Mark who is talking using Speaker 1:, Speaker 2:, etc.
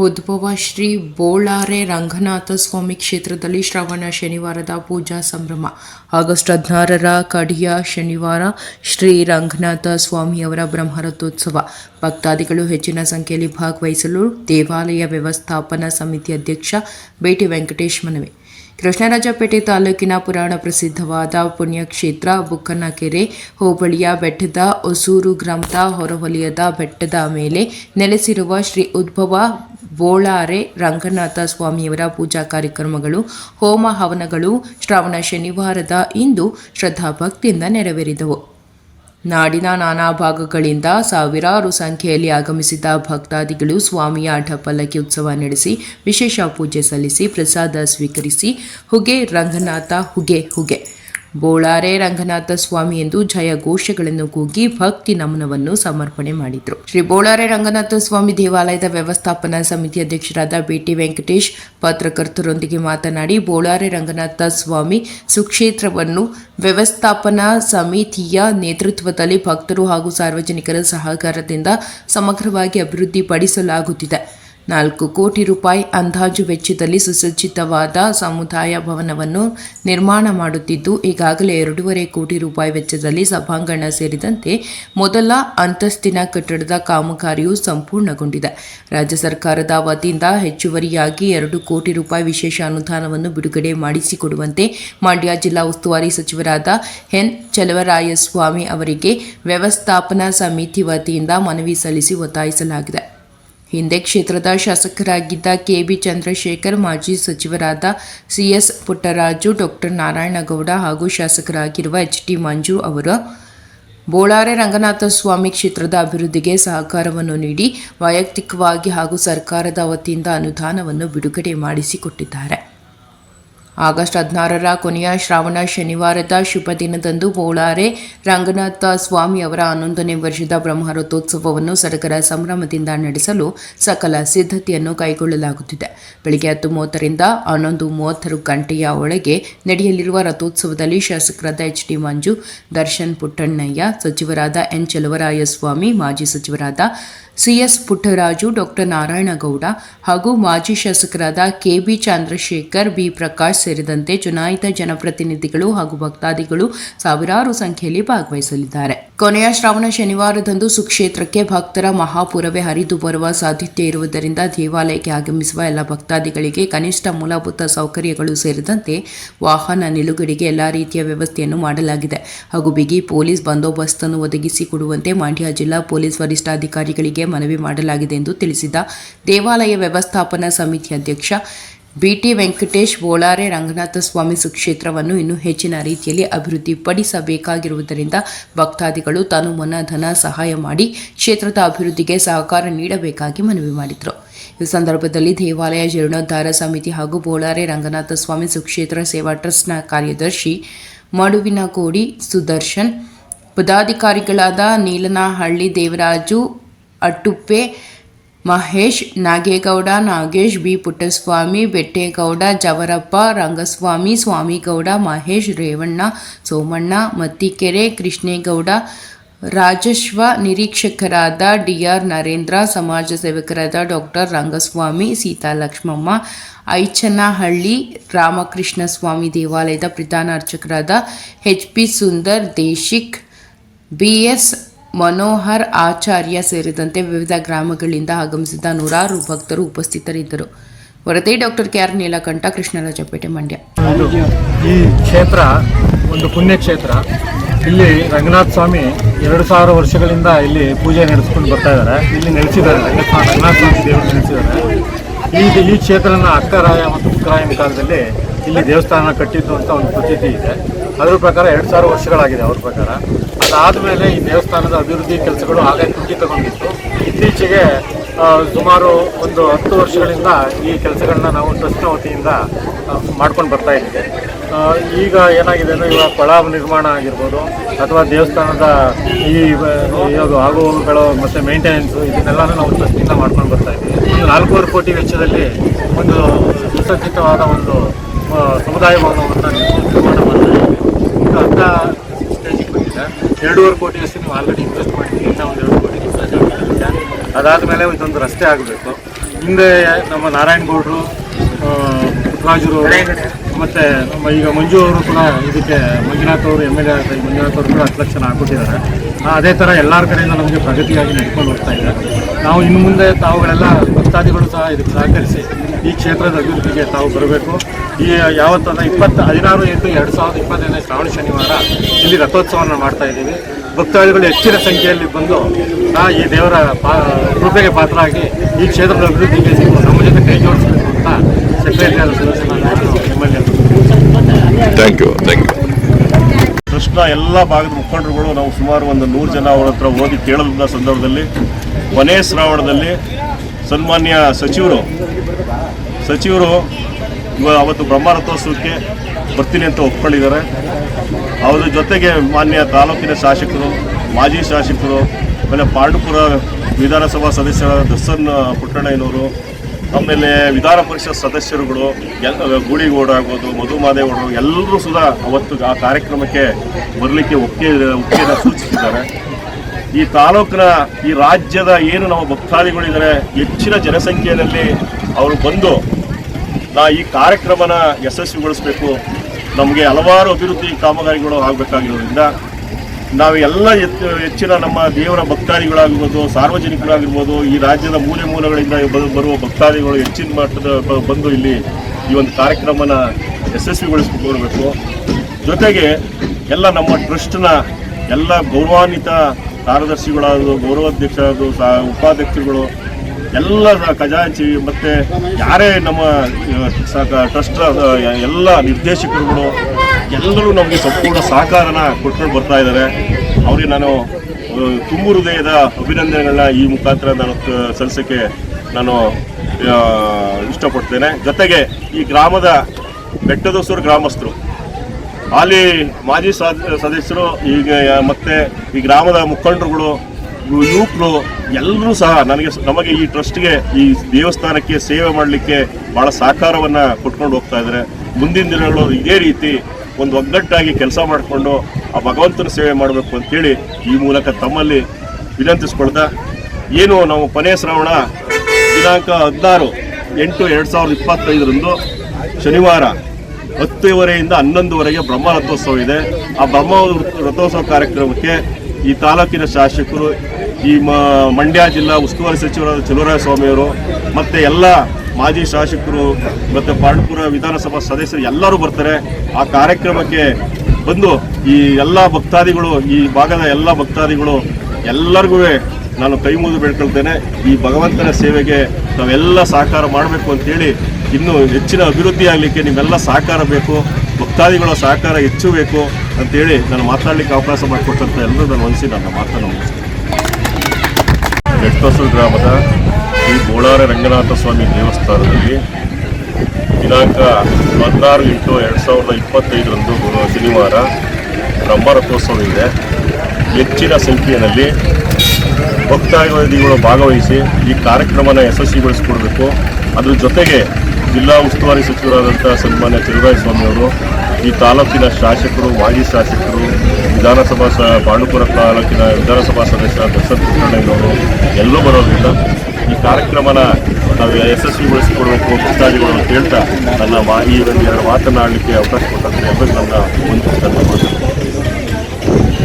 Speaker 1: ಉದ್ಭವ ಶ್ರೀ ಬೋಳಾರೆ ರಂಗನಾಥ ಸ್ವಾಮಿ ಕ್ಷೇತ್ರದಲ್ಲಿ ಶ್ರವಣ ಶನಿವಾರದ ಪೂಜಾ ಸಂಭ್ರಮ. ಆಗಸ್ಟ್ ಹದಿನಾರರ ಕಡಿಯ ಶನಿವಾರ ಶ್ರೀ ರಂಗನಾಥ ಸ್ವಾಮಿಯವರ ಬ್ರಹ್ಮರಥೋತ್ಸವ. ಭಕ್ತಾದಿಗಳು ಹೆಚ್ಚಿನ ಸಂಖ್ಯೆಯಲ್ಲಿ ಭಾಗವಹಿಸಲು ದೇವಾಲಯ ವ್ಯವಸ್ಥಾಪನಾ ಸಮಿತಿ ಅಧ್ಯಕ್ಷ ಬೇಟಿ ವೆಂಕಟೇಶ್ ಮನವಿ. ಕೃಷ್ಣರಾಜಪೇಟೆ ತಾಲೂಕಿನ ಪುರಾಣ ಪ್ರಸಿದ್ಧವಾದ ಪುಣ್ಯಕ್ಷೇತ್ರ ಬುಕ್ಕನಕೆರೆ ಹೋಬಳಿಯ ಬೆಟ್ಟದ ಹೊಸೂರು ಗ್ರಾಮದ ಹೊರವಲಯದ ಬೆಟ್ಟದ ಮೇಲೆ ನೆಲೆಸಿರುವ ಶ್ರೀ ಉದ್ಭವ ಬೋಳಾರೆ, ರಂಗನಾಥ ಸ್ವಾಮಿಯವರ ಪೂಜಾ ಕಾರ್ಯಕ್ರಮಗಳು, ಹೋಮ ಹವನಗಳು, ಶ್ರಾವಣ ಶನಿವಾರದ ಇಂದು ಶ್ರದ್ಧಾಭಕ್ತಿಯಿಂದ ನೆರವೇರಿದವು. ನಾಡಿನ ನಾನಾ ಭಾಗಗಳಿಂದ ಸಾವಿರಾರು ಸಂಖ್ಯೆಯಲ್ಲಿ ಆಗಮಿಸಿದ ಭಕ್ತಾದಿಗಳು ಸ್ವಾಮಿಯ ಆಟಪಲ್ಲಕ್ಕಿ ಉತ್ಸವ ನಡೆಸಿ, ವಿಶೇಷ ಪೂಜೆ ಸಲ್ಲಿಸಿ, ಪ್ರಸಾದ ಸ್ವೀಕರಿಸಿ, ಹುಗೆ ರಂಗನಾಥ ಹುಗೆ ಹುಗೆ ಬೋಳಾರೆ ರಂಗನಾಥ ಸ್ವಾಮಿ ಎಂದು ಜಯ ಘೋಷಗಳನ್ನು ಕೂಗಿ ಭಕ್ತಿ ನಮನವನ್ನು ಸಮರ್ಪಣೆ ಮಾಡಿದರು. ಶ್ರೀ ಬೋಳಾರೆ ರಂಗನಾಥ ಸ್ವಾಮಿ ದೇವಾಲಯದ ವ್ಯವಸ್ಥಾಪನಾ ಸಮಿತಿ ಅಧ್ಯಕ್ಷರಾದ ಬಿಟಿ ವೆಂಕಟೇಶ್ ಪತ್ರಕರ್ತರೊಂದಿಗೆ ಮಾತನಾಡಿ ಬೋಳಾರೆ ರಂಗನಾಥ ಸ್ವಾಮಿ ಸುಕ್ಷೇತ್ರವನ್ನು ವ್ಯವಸ್ಥಾಪನಾ ಸಮಿತಿಯ ನೇತೃತ್ವದಲ್ಲಿ ಭಕ್ತರು ಹಾಗೂ ಸಾರ್ವಜನಿಕರ ಸಹಕಾರದಿಂದ ಸಮಗ್ರವಾಗಿ ಅಭಿವೃದ್ಧಿಪಡಿಸಲಾಗುತ್ತಿದೆ. ನಾಲ್ಕು ಕೋಟಿ ರೂಪಾಯಿ ಅಂದಾಜು ವೆಚ್ಚದಲ್ಲಿ ಸುಸಜ್ಜಿತವಾದ ಸಮುದಾಯ ಭವನವನ್ನು ನಿರ್ಮಾಣ ಮಾಡುತ್ತಿದ್ದು, ಈಗಾಗಲೇ ಎರಡೂವರೆ ಕೋಟಿ ರೂಪಾಯಿ ವೆಚ್ಚದಲ್ಲಿ ಸಭಾಂಗಣ ಸೇರಿದಂತೆ ಮೊದಲ ಅಂತಸ್ತಿನ ಕಟ್ಟಡದ ಕಾಮಗಾರಿಯು ಸಂಪೂರ್ಣಗೊಂಡಿದೆ. ರಾಜ್ಯ ಸರ್ಕಾರದ ವತಿಯಿಂದ ಹೆಚ್ಚುವರಿಯಾಗಿ ಎರಡು ಕೋಟಿ ರೂಪಾಯಿ ವಿಶೇಷ ಅನುದಾನವನ್ನು ಬಿಡುಗಡೆ ಮಾಡಿಸಿಕೊಡುವಂತೆ ಮಂಡ್ಯ ಜಿಲ್ಲಾ ಉಸ್ತುವಾರಿ ಸಚಿವರಾದ ಎನ್. ಚಲವರಾಯಸ್ವಾಮಿ ಅವರಿಗೆ ವ್ಯವಸ್ಥಾಪನಾ ಸಮಿತಿ ವತಿಯಿಂದ ಮನವಿ ಸಲ್ಲಿಸಿ ಒತ್ತಾಯಿಸಲಾಗಿದೆ. ಹಿಂದೆ ಕ್ಷೇತ್ರದ ಶಾಸಕರಾಗಿದ್ದ ಕೆಬಿ ಚಂದ್ರಶೇಖರ್, ಮಾಜಿ ಸಚಿವರಾದ ಸಿಎಸ್ ಪುಟ್ಟರಾಜು, ಡಾಕ್ಟರ್ ನಾರಾಯಣಗೌಡ ಹಾಗೂ ಶಾಸಕರಾಗಿರುವ ಎಚ್ ಟಿ ಮಂಜು ಅವರು ಬೋಳಾರೆ ರಂಗನಾಥ ಸ್ವಾಮಿ ಕ್ಷೇತ್ರದ ಅಭಿವೃದ್ಧಿಗೆ ಸಹಕಾರವನ್ನು ನೀಡಿ, ವೈಯಕ್ತಿಕವಾಗಿ ಹಾಗೂ ಸರ್ಕಾರದ ವತಿಯಿಂದ ಅನುದಾನವನ್ನು ಬಿಡುಗಡೆ ಮಾಡಿಸಿಕೊಟ್ಟಿದ್ದಾರೆ. ಆಗಸ್ಟ್ ಹದಿನಾರರ ಕೊನೆಯ ಶ್ರಾವಣ ಶನಿವಾರದ ಶುಭ ದಿನದಂದು ಬೋಳಾರೆ ರಂಗನಾಥ ಸ್ವಾಮಿ ಅವರ ಹನ್ನೊಂದನೇ ವರ್ಷದ ಬ್ರಹ್ಮರಥೋತ್ಸವವನ್ನು ಸಡಗರ ಸಂಭ್ರಮದಿಂದ ನಡೆಸಲು ಸಕಲ ಸಿದ್ಧತೆಯನ್ನು ಕೈಗೊಳ್ಳಲಾಗುತ್ತಿದೆ. ಬೆಳಗ್ಗೆ ಹತ್ತು ಮೂವತ್ತರಿಂದ ಹನ್ನೊಂದು ಮೂವತ್ತರ ಗಂಟೆಯ ಒಳಗೆ ನಡೆಯಲಿರುವ ರಥೋತ್ಸವದಲ್ಲಿ ಶಾಸಕರಾದ ಎಚ್ ಡಿ ಮಂಜು, ದರ್ಶನ್ ಪುಟ್ಟಣ್ಣಯ್ಯ, ಸಚಿವರಾದ ಎನ್ ಚಲವರಾಯಸ್ವಾಮಿ, ಮಾಜಿ ಸಚಿವರಾದ ಸಿಎಸ್ ಪುಟ್ಟರಾಜು, ಡಾಕ್ಟರ್ ನಾರಾಯಣಗೌಡ ಹಾಗೂ ಮಾಜಿ ಶಾಸಕರಾದ ಕೆಬಿ ಚಂದ್ರಶೇಖರ್, ಬಿ ಪ್ರಕಾಶ್ ಸೇರಿದಂತೆ ಚುನಾಯಿತ ಜನಪ್ರತಿನಿಧಿಗಳು ಹಾಗೂ ಭಕ್ತಾದಿಗಳು ಸಾವಿರಾರು ಸಂಖ್ಯೆಯಲ್ಲಿ ಭಾಗವಹಿಸಲಿದ್ದಾರೆ. ಕೊನೆಯ ಶ್ರಾವಣ ಶನಿವಾರದಂದು ಸುಕ್ಷೇತ್ರಕ್ಕೆ ಭಕ್ತರ ಮಹಾಪುರವೇ ಹರಿದು ಬರುವ ಸಾಧ್ಯತೆ ಇರುವುದರಿಂದ ದೇವಾಲಯಕ್ಕೆ ಆಗಮಿಸುವ ಎಲ್ಲ ಭಕ್ತಾದಿಗಳಿಗೆ ಕನಿಷ್ಠ ಮೂಲಭೂತ ಸೌಕರ್ಯಗಳು ಸೇರಿದಂತೆ ವಾಹನ ನಿಲುಗಡೆಗೆ ಎಲ್ಲ ರೀತಿಯ ವ್ಯವಸ್ಥೆಯನ್ನು ಮಾಡಲಾಗಿದೆ. ಹಾಗೂ ಬಿಗಿ ಪೊಲೀಸ್ ಬಂದೋಬಸ್ತನ್ನು ಒದಗಿಸಿಕೊಡುವಂತೆ ಮಂಡ್ಯ ಜಿಲ್ಲಾ ಪೊಲೀಸ್ ವರಿಷ್ಠಾಧಿಕಾರಿಗಳಿಗೆ ಮನವಿ ಮಾಡಲಾಗಿದೆ ಎಂದು ತಿಳಿಸಿದ ದೇವಾಲಯ ವ್ಯವಸ್ಥಾಪನಾ ಸಮಿತಿ ಅಧ್ಯಕ್ಷ ಬಿಟಿ ವೆಂಕಟೇಶ್, ಬೋಳಾರೆ ರಂಗನಾಥ ಸ್ವಾಮಿ ಸುಕ್ಷೇತ್ರವನ್ನು ಇನ್ನೂ ಹೆಚ್ಚಿನ ರೀತಿಯಲ್ಲಿ ಅಭಿವೃದ್ಧಿಪಡಿಸಬೇಕಾಗಿರುವುದರಿಂದ ಭಕ್ತಾದಿಗಳು ತಾನು ಮನ, ಧನ ಸಹಾಯ ಮಾಡಿ ಕ್ಷೇತ್ರದ ಅಭಿವೃದ್ಧಿಗೆ ಸಹಕಾರ ನೀಡಬೇಕಾಗಿ ಮನವಿ ಮಾಡಿದರು. ಈ ಸಂದರ್ಭದಲ್ಲಿ ದೇವಾಲಯ ಜೀರ್ಣೋದ್ಧಾರ ಸಮಿತಿ ಹಾಗೂ ಬೋಳಾರೆ ರಂಗನಾಥ ಸ್ವಾಮಿ ಸುಕ್ಷೇತ್ರ ಸೇವಾ ಟ್ರಸ್ಟ್ನ ಕಾರ್ಯದರ್ಶಿ ಮಡುವಿನ ಕೋಡಿ ಸುದರ್ಶನ್, ಪದಾಧಿಕಾರಿಗಳಾದ ನೀಲನಹಳ್ಳಿ ದೇವರಾಜು ಅಟ್ಟುಪ್ಪೆ ಮಹೇಶ್, ನಾಗೇಗೌಡ, ನಾಗೇಶ್, ಬಿ. ಪುಟ್ಟಸ್ವಾಮಿ, ಬೆಟ್ಟೇಗೌಡ, ಜವರಪ್ಪ, ರಂಗಸ್ವಾಮಿ, ಸ್ವಾಮಿಗೌಡ, ಮಹೇಶ್, ರೇವಣ್ಣ, ಸೋಮಣ್ಣ, ಮತ್ತಿಕೆರೆ, ಕೃಷ್ಣೇಗೌಡ ರಾಜಸ್ವ ನಿರೀಕ್ಷಕರಾದ ಡಿ. ಆರ್. ನರೇಂದ್ರ, ಸಮಾಜ ಸೇವಕರಾದ ಡಾಕ್ಟರ್ ರಂಗಸ್ವಾಮಿ ಸೀತಾಲಕ್ಷ್ಮಮ್ಮ ಐಚನಹಳ್ಳಿ, ರಾಮಕೃಷ್ಣ ಸ್ವಾಮಿ ದೇವಾಲಯದ ಪ್ರಧಾನ ಅರ್ಚಕರಾದ H. P. Sundar, Deshik BS Manohar Acharya ಸೇರಿದಂತೆ ವಿವಿಧ ಗ್ರಾಮಗಳಿಂದ ಆಗಮಿಸಿದ ನೂರಾರು ಭಕ್ತರು ಉಪಸ್ಥಿತರಿದ್ದರು. ವರದಿ doctor K R Neelakantha, Krishnarajpet, Mandya.
Speaker 2: ಈ ಕ್ಷೇತ್ರ, ಒಂದು ಪುಣ್ಯಕ್ಷೇತ್ರ. ಇಲ್ಲಿ ರಂಗನಾಥ ಸ್ವಾಮಿ ಎರಡು ಸಾವಿರ ವರ್ಷಗಳಿಂದ ಇಲ್ಲಿ ಪೂಜೆ ನಡೆಸ್ಕೊಂಡು ಬರ್ತಾ ಇದ್ದಾರೆ. ಇಲ್ಲಿ ನೆಲೆಸಿದ್ದಾರೆ. ರಂಗನಾಥ ಸ್ವಾಮಿ ದೇವರು ನೆಲೆಸಿದ್ದಾರೆ. ಈ ಈ ಕ್ಷೇತ್ರನ ಅಕ್ಕರಾಯ ಮತ್ತು ಬುಕ್ಕರಾಯನ ಕಾಲದಲ್ಲಿ ಇಲ್ಲಿ ದೇವಸ್ಥಾನ ಕಟ್ಟಿದ್ದು ಅಂತ ಒಂದು ಪ್ರತೀತಿ ಇದೆ. ಅದ್ರ ಪ್ರಕಾರ ಎರಡು ಸಾವಿರ ವರ್ಷಗಳಾಗಿದೆ ಅವ್ರ ಪ್ರಕಾರ. ಅದಾದಮೇಲೆ ಈ ದೇವಸ್ಥಾನದ ಅಭಿವೃದ್ಧಿ ಕೆಲಸಗಳು ಹಾಗೆ ಕುಂಠಿತಗೊಂಡಿತ್ತು. ಇತ್ತೀಚೆಗೆ ಸುಮಾರು ಒಂದು ಹತ್ತು ವರ್ಷಗಳಿಂದ ಈ ಕೆಲಸಗಳನ್ನ ನಾವು ಟ್ರಸ್ಟ್ನ ವತಿಯಿಂದ ಮಾಡ್ಕೊಂಡು ಬರ್ತಾ ಇದ್ದೀವಿ. ಈಗ ಏನಾಗಿದೆ ಅಂದರೆ ಇವಾಗ ಕೊಳ ನಿರ್ಮಾಣ ಆಗಿರ್ಬೋದು, ಅಥವಾ ದೇವಸ್ಥಾನದ ಈ, ಇವಾಗ ಹಾಗುಗಳು ಮತ್ತು ಮೇಂಟೆನೆನ್ಸು ಇದನ್ನೆಲ್ಲನೂ ನಾವು ಟ್ರಸ್ಟಿಂದ ಮಾಡ್ಕೊಂಡು ಬರ್ತಾ ಇದ್ದೀವಿ. ಒಂದು ನಾಲ್ಕೂವರೆ ಕೋಟಿ ವೆಚ್ಚದಲ್ಲಿ ಒಂದು ಸುಸಜ್ಜಿತವಾದ ಒಂದು ಸಮುದಾಯ ಭವನವನ್ನು ನಿರ್ಮಾಣ ಮಾಡ್ತಾ ಇದ್ದೀವಿ. ಅಂತ ಎರಡೂವರೆ ಕೋಟಿ ಅಷ್ಟು ನೀವು ಆಲ್ರೆಡಿ ಇನ್ವೆಸ್ಟ್ ಮಾಡಿದ್ದೀವಿ ಇನ್ನೂ ಒಂದು ಎರಡು ಕೋಟಿ ಇನ್ವೆಸ್ಟ್ ಅದಾದಮೇಲೆ ಇದೊಂದು ರಸ್ತೆ ಆಗಬೇಕು. ಹಿಂದೆ ನಮ್ಮ ನಾರಾಯಣ ಗೌಡರು. ಪುಟ್ಟರಾಜರು ಮತ್ತು ನಮ್ಮ ಈಗ ಮಂಜು ಅವರು ಕೂಡ ಇದಕ್ಕೆ ಮಂಜುನಾಥ್ ಅವರು ಎಂ ಎಲ್ ಎ ಮಂಜುನಾಥ್ ಅವರು ಕೂಡ ಹತ್ತು ಲಕ್ಷ ಹಾಕ್ಕೊಟ್ಟಿದ್ದಾರೆ. ಅದೇ ಥರ ಎಲ್ಲರ ಕಡೆಯಿಂದ ನಮಗೆ ಪ್ರಗತಿಯಾಗಿ ನಡ್ಕೊಂಡು ಹೋಗ್ತಾ ಇದ್ದಾರೆ. ನಾವು ಇನ್ನು ಮುಂದೆ ತಾವುಗಳೆಲ್ಲ ಭಕ್ತಾದಿಗಳು ಸಹ ಇದಕ್ಕೆ ಸಹಕರಿಸಿ ಈ ಕ್ಷೇತ್ರದ ಅಭಿವೃದ್ಧಿಗೆ ತಾವು ಬರಬೇಕು. ಈ ಯಾವತ್ತಾದ ಇಪ್ಪತ್ತು ಹದಿನಾರು ಎಂಟು ಎರಡು ಸಾವಿರದ ಇಪ್ಪತ್ತೈದನೇ ಶ್ರಾವಣ ಶನಿವಾರ ಇಲ್ಲಿ ರಥೋತ್ಸವವನ್ನು ಮಾಡ್ತಾ ಇದ್ದೀವಿ. ಭಕ್ತಾದಿಗಳು ಹೆಚ್ಚಿನ ಸಂಖ್ಯೆಯಲ್ಲಿ ಬಂದು ಆ ಈ ದೇವರ ಪಾ ಕೃಪೆಗೆ ಪಾತ್ರರಾಗಿ ಈ ಕ್ಷೇತ್ರದ ಅಭಿವೃದ್ಧಿಗೆ ನೀವು ನಮ್ಮ ಜೊತೆ ಕೈ ಜೋಡಿಸಬೇಕು ಅಂತ ಸೆಕ್ರೆಟರಿ ಆದ ಸದಸ್ಯನಾದ M L A
Speaker 3: thank you thank you
Speaker 4: Krishna ಎಲ್ಲ ಭಾಗದ ಮುಖಂಡರುಗಳು ನಾವು ಸುಮಾರು ಒಂದು ನೂರು ಜನ ಅವರ ಹತ್ರ ಓದಿ ಕೇಳದ ಸಂದರ್ಭದಲ್ಲಿ. ಕೊನೆ ಶ್ರಾವಣದಲ್ಲಿ ಸನ್ಮಾನ್ಯ ಸಚಿವರು ಸಚಿವರು ಇವಾಗ ಅವತ್ತು ಬ್ರಹ್ಮರಥೋತ್ಸವಕ್ಕೆ ಬರ್ತೀನಿ ಅಂತ ಒಪ್ಕೊಂಡಿದ್ದಾರೆ. ಅವರ ಜೊತೆಗೆ ಮಾನ್ಯ ತಾಲೂಕಿನ ಶಾಸಕರು, ಮಾಜಿ ಶಾಸಕರು, ಆಮೇಲೆ ಪಾಂಡುಪುರ ವಿಧಾನಸಭಾ ಸದಸ್ಯರ ದರ್ಶನ್ ಪುಟ್ಟಣ್ಣಯ್ಯನವರು ಆಮೇಲೆ ವಿಧಾನ ಪರಿಷತ್ ಸದಸ್ಯರುಗಳು, ಎಲ್ ಗೂಳಿಗೌಡ ಆಗ್ಬೋದು, ಮಧು ಮಾದೇಗೌಡರು ಎಲ್ಲರೂ ಸುಧಾ ಅವತ್ತು ಆ ಕಾರ್ಯಕ್ರಮಕ್ಕೆ ಬರಲಿಕ್ಕೆ ಒಪ್ಪಿಗೆ ಸೂಚಿಸಿದ್ದಾರೆ. ಈ ತಾಲೂಕಿನ, ಈ ರಾಜ್ಯದ ಏನು ನಮ್ಮ ಭಕ್ತಾದಿಗಳಿದ್ದಾರೆ, ಹೆಚ್ಚಿನ ಜನಸಂಖ್ಯೆಯಲ್ಲಿ ಅವರು ಬಂದು ನಾ ಈ ಕಾರ್ಯಕ್ರಮನ ಯಶಸ್ವಿಗೊಳಿಸಬೇಕು. ನಮಗೆ ಹಲವಾರು ಅಭಿವೃದ್ಧಿ ಕಾಮಗಾರಿಗಳು ಆಗಬೇಕಾಗಿರೋದ್ರಿಂದ ನಾವು ಎಲ್ಲ ಹೆಚ್ಚು- ಹೆಚ್ಚಿನ ನಮ್ಮ ದೇವರ ಭಕ್ತಾದಿಗಳಾಗಿರ್ಬೋದು, ಸಾರ್ವಜನಿಕರಾಗಿರ್ಬೋದು, ಈ ರಾಜ್ಯದ ಮೂಲೆ ಮೂಲಗಳಿಂದ ಬರುವ ಭಕ್ತಾದಿಗಳು ಹೆಚ್ಚಿನ ಮಟ್ಟದ ಬಂದು ಇಲ್ಲಿ ಈ ಒಂದು ಕಾರ್ಯಕ್ರಮನ ಯಶಸ್ವಿಗೊಳಿಸಬೇಕು ಜೊತೆಗೆ ಎಲ್ಲ ನಮ್ಮ ಟ್ರಸ್ಟ್ನ ಎಲ್ಲ ಗೌರವಾನ್ವಿತ ಕಾರ್ಯದರ್ಶಿಗಳಾದ ಗೌರವಾಧ್ಯಕ್ಷರಾದ ಉಪಾಧ್ಯಕ್ಷರುಗಳು ಎಲ್ಲ ಖಜಾಂಚಿ ಮತ್ತು ಯಾರೇ ನಮ್ಮ ಟ್ರಸ್ಟ್ ಎಲ್ಲ ನಿರ್ದೇಶಕರುಗಳು, ಎಲ್ಲರೂ ನಮಗೆ ಸಂಪೂರ್ಣ ಸಹಕಾರನ ಕೊಟ್ಕೊಂಡು ಬರ್ತಾ ಇದ್ದಾರೆ. ಅವರಿಗೆ ನಾನು ತುಂಬು ಹೃದಯದ ಅಭಿನಂದನೆಗಳನ್ನ ಈ ಮುಖಾಂತರ ನಾನು ಸಲ್ಲಿಸೋಕ್ಕೆ ನಾನು ಇಷ್ಟಪಡ್ತೇನೆ. ಜೊತೆಗೆ ಈ ಗ್ರಾಮದ ಬೆಟ್ಟದಸೂರು ಗ್ರಾಮಸ್ಥರು, ಅಲ್ಲಿ ಮಾಜಿ ಸಾದ್- ಸದಸ್ಯರು, ಈಗ ಮತ್ತೆ ಈ ಗ್ರಾಮದ ಮುಖಂಡರುಗಳು ಯುವಕರು ಎಲ್ಲರೂ ಸಹ ನನಗೆ ನಮಗೆ ಈ ಟ್ರಸ್ಟ್ಗೆ, ಈ ದೇವಸ್ಥಾನಕ್ಕೆ ಸೇವೆ ಮಾಡಲಿಕ್ಕೆ ಭಾಳ ಸಹಕಾರವನ್ನು ಕೊಟ್ಕೊಂಡು ಹೋಗ್ತಾ ಇದ್ದಾರೆ. ಮುಂದಿನ ದಿನಗಳು ಇದೇ ರೀತಿ ಒಂದು ಒಗ್ಗಟ್ಟಾಗಿ ಕೆಲಸ ಮಾಡಿಕೊಂಡು ಆ ಭಗವಂತನ ಸೇವೆ ಮಾಡಬೇಕು ಅಂತೇಳಿ ಈ ಮೂಲಕ ತಮ್ಮಲ್ಲಿ ವಿನಂತಿಸ್ಕೊಳ್ತಾ, ಏನು ನಾವು ಕೊನೆಯ ಶ್ರಾವಣ ದಿನಾಂಕ ಹದಿನಾರು ಎಂಟು ಎರಡು ಸಾವಿರದ ಇಪ್ಪತ್ತೈದರಂದು ಶನಿವಾರ ಹತ್ತುವರೆಯಿಂದ ಹನ್ನೊಂದುವರೆಗೆ ಬ್ರಹ್ಮ ರಥೋತ್ಸವ ಇದೆ. ಆ ಬ್ರಹ್ಮ ರಥೋತ್ಸವ ಕಾರ್ಯಕ್ರಮಕ್ಕೆ ಈ ತಾಲೂಕಿನ ಶಾಸಕರು, ಈ ಮಂಡ್ಯ ಜಿಲ್ಲಾ ಉಸ್ತುವಾರಿ ಸಚಿವರಾದ ಚಲುವರಾಯ ಸ್ವಾಮಿಯವರು ಮತ್ತು ಎಲ್ಲ ಮಾಜಿ ಶಾಸಕರು ಮತ್ತು ಪಾಂಡಪುರ ವಿಧಾನಸಭಾ ಸದಸ್ಯರು ಎಲ್ಲರೂ ಬರ್ತಾರೆ. ಆ ಕಾರ್ಯಕ್ರಮಕ್ಕೆ ಬಂದು ಈ ಎಲ್ಲ ಭಕ್ತಾದಿಗಳು, ಈ ಭಾಗದ ಎಲ್ಲ ಭಕ್ತಾದಿಗಳು ಎಲ್ಲರಿಗೂ ನಾನು ಕೈ ಮುಗಿದು ಬೇಡ್ಕೊಳ್ತೇನೆ. ಈ ಭಗವಂತನ ಸೇವೆಗೆ ನಾವೆಲ್ಲ ಸಹಕಾರ ಮಾಡಬೇಕು ಅಂತೇಳಿ ಇನ್ನೂ ಹೆಚ್ಚಿನ ಅಭಿವೃದ್ಧಿ ಆಗಲಿಕ್ಕೆ ನಿಮ್ಮೆಲ್ಲ ಸಹಕಾರ ಬೇಕು. ಭಕ್ತಾದಿಗಳ ಸಹಕಾರ ಹೆಚ್ಚು ಬೇಕು ಅಂತೇಳಿ ನಾನು ಮಾತನಾಡಲಿಕ್ಕೆ ಅವಕಾಶ ಮಾಡಿಕೊಟ್ಟಂತ ಎಲ್ಲರೂ ನಾನು ಅನಿಸಿ ನನ್ನ ಮಾತನ್ನು ಮುಗಿಸ್ತೇನೆ. ಗ್ರಾಮದ ಈ ಬೋಳಾರ ರಂಗನಾಥ ಸ್ವಾಮಿ ದೇವಸ್ಥಾನದಲ್ಲಿ ದಿನಾಂಕ ಹದಿನಾರು ಎಂಟು ಎರಡು ಸಾವಿರದ ಇಪ್ಪತ್ತೈದರಂದು ಶನಿವಾರ ಬ್ರಹ್ಮರಥೋತ್ಸವ ಇದೆ. ಹೆಚ್ಚಿನ ಸಂಖ್ಯೆಯಲ್ಲಿ ಭಕ್ತಾದಿಗಳು ಭಾಗವಹಿಸಿ ಈ ಕಾರ್ಯಕ್ರಮನ ಯಶಸ್ವಿಗೊಳಿಸಿಕೊಡಬೇಕು. ಅದ್ರ ಜೊತೆಗೆ ಜಿಲ್ಲಾ ಉಸ್ತುವಾರಿ ಸಚಿವರಾದಂಥ ಸನ್ಮಾನ್ಯ ಸ್ವಾಮಿ ಸ್ವಾಮಿಯವರು ಈ ತಾಲೂಕಿನ ಶಾಸಕರು, ಮಾಜಿ ಶಾಸಕರು, ವಿಧಾನಸಭಾ ಸ ತಾಲೂಕಿನ ವಿಧಾನಸಭಾ ಸದಸ್ಯ ದರ್ಶನ್ ಪುಟ್ಟಣ್ಣಯ್ಯನವರು ಎಲ್ಲರೂ ಬರೋದ್ರಿಂದ ಈ ಕಾರ್ಯಕ್ರಮನ ನಾವು ಯಶಸ್ವಿಗೊಳಿಸಿಕೊಡಬೇಕು ಭಕ್ತಾದಿಗಳು ಅಂತ ಹೇಳ್ತಾ ನನ್ನ ಮಾ, ಈ ಒಂದು ಮಾತನಾಡಲಿಕ್ಕೆ ಅವಕಾಶ ಕೊಟ್ಟಂತೆ ಎಲ್ಲರಿಗೂ ನನ್ನ ಒಂದು